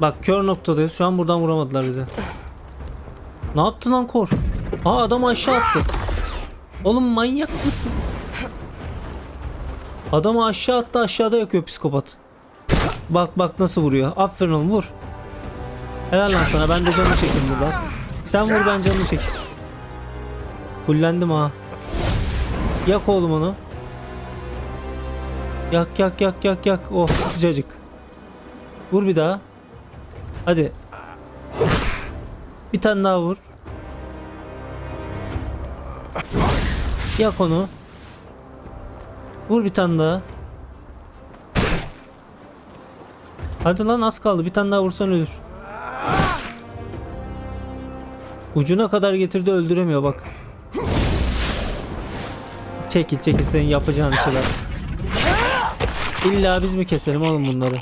Bak kör noktadayız. Şu an buradan vuramadılar bize. Ne yaptın lan kor? Aa adam aşağı attı. Oğlum manyak mısın? Adamı aşağı attı aşağıda yakıyor psikopat. Bak bak nasıl vuruyor. Aferin oğlum vur. Helal lan sana ben de canını çekeyim buradan. Sen vur ben canını çekeyim. Fullendim ha. Yak oğlum onu. Yak yak yak yak yak. Oh sıcacık. Vur bir daha. Hadi. Bir tane daha vur. Yak onu. Vur bir tane daha. Hadi lan az kaldı. Bir tane daha vursan ölür. Ucuna kadar getirdi öldüremiyor bak. Çekil çekil senin yapacağın şeyler. İlla biz mi keselim oğlum bunları?